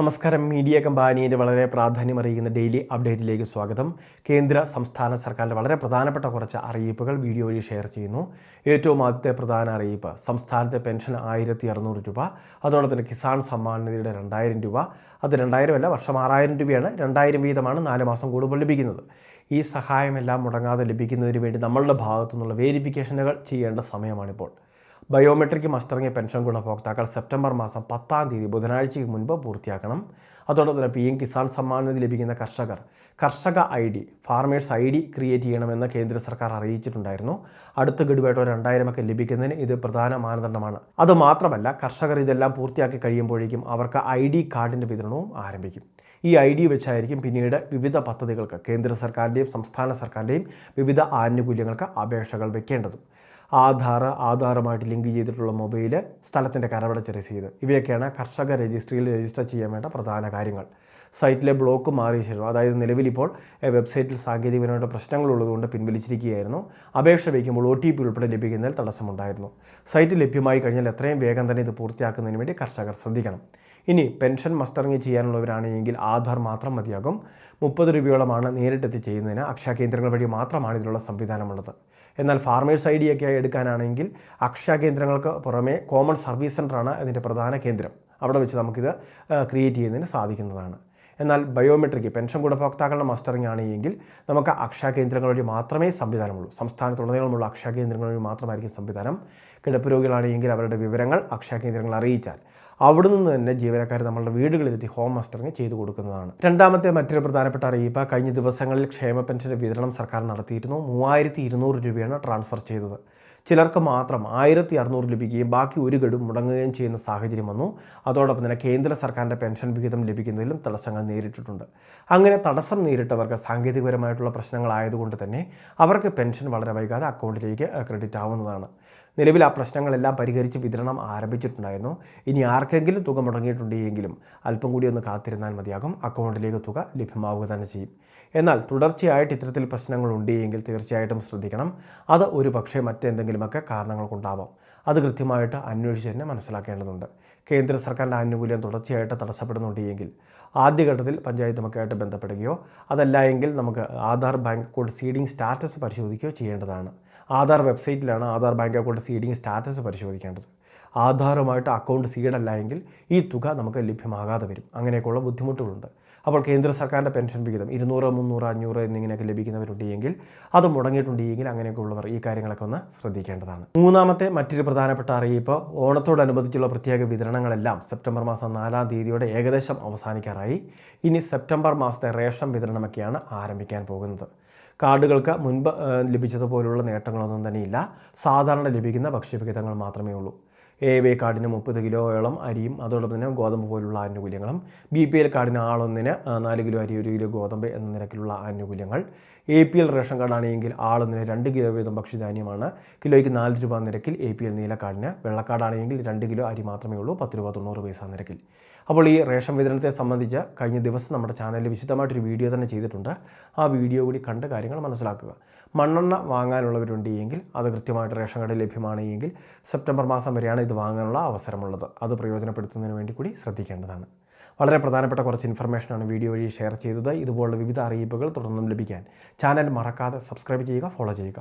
നമസ്കാരം. മീഡിയ കമ്പാനിയുടെ വളരെ പ്രാധാന്യം അറിയിക്കുന്ന ഡെയിലി അപ്ഡേറ്റിലേക്ക് സ്വാഗതം. കേന്ദ്ര സംസ്ഥാന സർക്കാരിന്റെ വളരെ പ്രധാനപ്പെട്ട കുറച്ച് അറിയിപ്പുകൾ വീഡിയോ വഴി ഷെയർ ചെയ്യുന്നു. ഏറ്റവും ആദ്യത്തെ പ്രധാന അറിയിപ്പ് സംസ്ഥാനത്തെ പെൻഷൻ ആയിരത്തി അറുന്നൂറ് രൂപ അതോടൊപ്പം തന്നെ കിസാൻ സമ്മാൻ നിധിയുടെ രണ്ടായിരം രൂപ. അത് രണ്ടായിരം അല്ല വർഷം ആറായിരം രൂപയാണ്. രണ്ടായിരം വീതമാണ് നാല് മാസം കൂടുമ്പോൾ ലഭിക്കുന്നത്. ഈ സഹായമെല്ലാം മുടങ്ങാതെ ലഭിക്കുന്നതിന് വേണ്ടി നമ്മളുടെ ഭാഗത്തു നിന്നുള്ള വേരിഫിക്കേഷനുകൾ ചെയ്യേണ്ട സമയമാണിപ്പോൾ. ബയോമെട്രിക് മസ്റ്ററിംഗ് പെൻഷൻ ഗുണഭോക്താക്കൾ സെപ്റ്റംബർ മാസം പത്താം തീയതി ബുധനാഴ്ചയ്ക്ക് മുൻപ് പൂർത്തിയാക്കണം. അതോടൊപ്പം തന്നെ പി എം കിസാൻ സമ്മാൻ നിധി ലഭിക്കുന്ന കർഷകർ കർഷക I D farmers I D create ചെയ്യണമെന്ന് കേന്ദ്ര സർക്കാർ അറിയിച്ചിട്ടുണ്ടായിരുന്നു. അടുത്ത ഗഡുവായിട്ടോ രണ്ടായിരമൊക്കെ ലഭിക്കുന്നതിന് ഇത് പ്രധാന മാനദണ്ഡമാണ്. അതുമാത്രമല്ല കർഷകർ ഇതെല്ലാം പൂർത്തിയാക്കി കഴിയുമ്പോഴേക്കും അവർക്ക് ഐ ഡി കാർഡിന്റെ വിതരണവും ആരംഭിക്കും. ഈ ഐ ഡി വെച്ചായിരിക്കും പിന്നീട് വിവിധ പദ്ധതികൾക്ക് കേന്ദ്ര സർക്കാരിന്റെയും സംസ്ഥാന സർക്കാരിന്റെയും വിവിധ ആനുകൂല്യങ്ങൾക്ക് അപേക്ഷകൾ വെക്കേണ്ടതും. ആധാർ ആധാറുമായിട്ട് ലിങ്ക് ചെയ്തിട്ടുള്ള മൊബൈൽ സ്ഥലത്തിന്റെ കരവടച്ച രസീത് ഇവയൊക്കെയാണ് കർഷക രജിസ്ട്രിയിൽ രജിസ്റ്റർ ചെയ്യാൻ വേണ്ട പ്രധാന കാര്യങ്ങൾ. സൈറ്റിലെ ബ്ലോക്ക് മാറിയ ശേഷം അതായത് നിലവിലിപ്പോൾ വെബ്സൈറ്റിൽ സാങ്കേതികപരമായിട്ട് പ്രശ്നങ്ങളുള്ളതുകൊണ്ട് പിൻവലിച്ചിരിക്കുകയായിരുന്നു. അപേക്ഷ വയ്ക്കുമ്പോൾ ഒ ടി പി ഉൾപ്പെടെ ലഭിക്കുന്നതിൽ തടസ്സമുണ്ടായിരുന്നു. സൈറ്റ് ലഭ്യമായി കഴിഞ്ഞാൽ എത്രയും വേഗം തന്നെ ഇത് പൂർത്തിയാക്കുന്നതിന് വേണ്ടി കർഷകർ ശ്രദ്ധിക്കണം. ഇനി പെൻഷൻ മസ്റ്ററിങ് ചെയ്യാനുള്ളവരാണെങ്കിൽ ആധാർ മാത്രം മതിയാകും. മുപ്പത് രൂപയോളമാണ് നേരിട്ടെത്തി ചെയ്യുന്നതിന് അക്ഷയ കേന്ദ്രങ്ങൾ വഴി മാത്രമാണ് ഇതിനുള്ള സംവിധാനമുള്ളത്. എന്നാൽ ഫാർമേഴ്സ് ഐ ഡി ഒക്കെ എടുക്കാനാണെങ്കിൽ അക്ഷയ കേന്ദ്രങ്ങൾക്ക് പുറമേ കോമൺ സർവീസ് സെന്ററാണ് അതിന്റെ പ്രധാന കേന്ദ്രം. അവിടെ വെച്ച് നമുക്കിത് ക്രിയേറ്റ് ചെയ്യുന്നതിന് സാധിക്കുന്നതാണ്. എന്നാൽ ബയോമെട്രിക് പെൻഷൻ ഗുണഭോക്താക്കളുടെ മസ്റ്ററിംഗ് ആണെങ്കിൽ നമുക്ക് അക്ഷയ കേന്ദ്രങ്ങൾ വഴി മാത്രമേ സംവിധാനമുള്ളൂ. സംസ്ഥാനത്തുടനീളമുള്ള അക്ഷയ കേന്ദ്രങ്ങൾ വഴി മാത്രമായിരിക്കും സംവിധാനം. കിടപ്പ് രോഗികളാണെങ്കിൽ അവരുടെ വിവരങ്ങൾ അക്ഷയ കേന്ദ്രങ്ങൾ അറിയിച്ചാൽ. അവിടെ നിന്ന് തന്നെ ജീവനക്കാർ നമ്മളുടെ വീടുകളിലെത്തി ഹോം മസ്റ്ററിങ് ചെയ്തു കൊടുക്കുന്നതാണ്. രണ്ടാമത്തെ മറ്റൊരു പ്രധാനപ്പെട്ട അറിയിപ്പ് കഴിഞ്ഞ ദിവസങ്ങളിൽ ക്ഷേമ പെൻഷന്റെ വിതരണം സർക്കാർ നടത്തിയിരുന്നു. മൂവായിരത്തി രൂപയാണ് ട്രാൻസ്ഫർ ചെയ്തത്. ചിലർക്ക് മാത്രം ആയിരത്തി അറുന്നൂറ് ലഭിക്കുകയും ബാക്കി ഒരു ഗഡു മുടങ്ങുകയും ചെയ്യുന്ന സാഹചര്യം വന്നു. അതോടൊപ്പം തന്നെ കേന്ദ്ര സർക്കാരിന്റെ പെൻഷൻ വിഹിതം ലഭിക്കുന്നതിലും തടസ്സങ്ങൾ നേരിട്ടിട്ടുണ്ട്. അങ്ങനെ തടസ്സം നേരിട്ടവർക്ക് സാങ്കേതികപരമായിട്ടുള്ള പ്രശ്നങ്ങളായതുകൊണ്ട് തന്നെ അവർക്ക് പെൻഷൻ വളരെ വൈകാതെ അക്കൗണ്ടിലേക്ക് ക്രെഡിറ്റ് ആവുന്നതാണ്. നിലവിൽ ആ പ്രശ്നങ്ങളെല്ലാം പരിഹരിച്ച് വിതരണം ആരംഭിച്ചിട്ടുണ്ടായിരുന്നു. ഇനി ആർക്കെങ്കിലും തുക മുടങ്ങിയിട്ടുണ്ടെങ്കിലും അല്പം കൂടി ഒന്ന് കാത്തിരുന്നാൽ മതിയാകും. അക്കൗണ്ടിലേക്ക് തുക ലഭ്യമാവുക തന്നെ ചെയ്യും. എന്നാൽ തുടർച്ചയായിട്ട് ഇത്തരത്തിൽ പ്രശ്നങ്ങൾ ഉണ്ടെങ്കിൽ തീർച്ചയായിട്ടും ശ്രദ്ധിക്കണം. അത് ഒരു പക്ഷേ മറ്റെന്തെങ്കിലുമൊക്കെ കാരണങ്ങൾ കൊണ്ടാവാം. അത് കൃത്യമായിട്ട് അന്വേഷിച്ച് തന്നെ മനസ്സിലാക്കേണ്ടതുണ്ട്. കേന്ദ്ര സർക്കാരിന്റെ ആനുകൂല്യം തുടർച്ചയായിട്ട് തടസ്സപ്പെടുന്നുണ്ടെങ്കിൽ ആദ്യഘട്ടത്തിൽ പഞ്ചായത്തുമൊക്കെയായിട്ട് ബന്ധപ്പെടുകയോ അതല്ല എങ്കിൽ നമുക്ക് Aadhaar bank account seeding status പരിശോധിക്കുകയോ ചെയ്യേണ്ടതാണ്. Aadhaar വെബ്സൈറ്റിലാണ് Aadhaar bank account seeding status പരിശോധിക്കേണ്ടത്. ആധാറുമായിട്ട് അക്കൗണ്ട് സീഡല്ല എങ്കിൽ ഈ തുക നമുക്ക് ലഭ്യമാകാതെ വരും. അങ്ങനെയൊക്കെയുള്ള ബുദ്ധിമുട്ടുകളുണ്ട്. അപ്പോൾ കേന്ദ്ര സർക്കാരിന്റെ പെൻഷൻ വിഹിതം ഇരുന്നൂറ് മുന്നൂറ് അഞ്ഞൂറ് എന്നിങ്ങനെയൊക്കെ ലഭിക്കുന്നവരുണ്ടെങ്കിൽ അത് മുടങ്ങിയിട്ടുണ്ടെങ്കിൽ അങ്ങനെയൊക്കെ ഉള്ളവർ ഈ കാര്യങ്ങളൊക്കെ ഒന്ന് ശ്രദ്ധിക്കേണ്ടതാണ്. മൂന്നാമത്തെ മറ്റൊരു പ്രധാനപ്പെട്ട അറിയിപ്പ് ഓണത്തോടനുബന്ധിച്ചുള്ള പ്രത്യേക വിതരണങ്ങളെല്ലാം സെപ്റ്റംബർ മാസം നാലാം തീയതിയോടെ ഏകദേശം അവസാനിക്കാറായി. ഇനി സെപ്റ്റംബർ മാസത്തെ റേഷൻ വിതരണമൊക്കെയാണ് ആരംഭിക്കാൻ പോകുന്നത്. കാർഡുകൾക്ക് മുൻപ് ലഭിച്ചതുപോലുള്ള നേട്ടങ്ങളൊന്നും തന്നെയില്ല. സാധാരണ ലഭിക്കുന്ന ഭക്ഷ്യവിഹിതങ്ങൾ മാത്രമേ ഉള്ളൂ. എ വൈ കാർഡിന് മുപ്പത് കിലോയോളം അരിയും അതോടൊപ്പം തന്നെ ഗോതമ്പ് പോലുള്ള ആനുകൂല്യങ്ങളും. ബി പി എൽ കാർഡിന് ആളൊന്നിന് നാല് കിലോ അരി ഒരു കിലോ ഗോതമ്പ് എന്ന നിരക്കിലുള്ള ആനുകൂല്യങ്ങൾ. എ പി എൽ റേഷൻ കാർഡാണെങ്കിൽ ആളൊന്നിന് രണ്ട് കിലോ വീതം ഭക്ഷ്യധാന്യമാണ്. കിലോയ്ക്ക് നാല് രൂപ നിരക്കിൽ എ പി എൽ നീല കാർഡിന് വെള്ളക്കാർഡാണെങ്കിൽ രണ്ട് കിലോ അരി മാത്രമേ ഉള്ളൂ പത്ത് രൂപ തൊണ്ണൂറ് പൈസ നിരക്കിൽ. അപ്പോൾ ഈ റേഷൻ വിതരണത്തെ സംബന്ധിച്ച് കഴിഞ്ഞ ദിവസം നമ്മുടെ ചാനലിൽ വിശദമായിട്ടൊരു വീഡിയോ തന്നെ ചെയ്തിട്ടുണ്ട്. ആ വീഡിയോ കൂടി കണ്ട് കാര്യങ്ങൾ മനസ്സിലാക്കുക. മണ്ണെണ്ണ വാങ്ങാനുള്ളവരുണ്ട് എങ്കിൽ അത് കൃത്യമായിട്ട് റേഷൻ കടയിൽ ലഭ്യമാണ് എങ്കിൽ സെപ്റ്റംബർ മാസം വരെയാണ് ഇത് വാങ്ങാനുള്ള അവസരമുള്ളത്. അത് പ്രയോജനപ്പെടുത്തുന്നതിന് വേണ്ടി കൂടി ശ്രദ്ധിക്കേണ്ടതാണ്. വളരെ പ്രധാനപ്പെട്ട കുറച്ച് ഇൻഫർമേഷനാണ് വീഡിയോ വഴി ഷെയർ ചെയ്തത്. ഇതുപോലുള്ള വിവിധ അറിയിപ്പുകൾ തുടർന്നും ലഭിക്കാൻ ചാനൽ മറക്കാതെ സബ്സ്ക്രൈബ് ചെയ്യുക ഫോളോ ചെയ്യുക.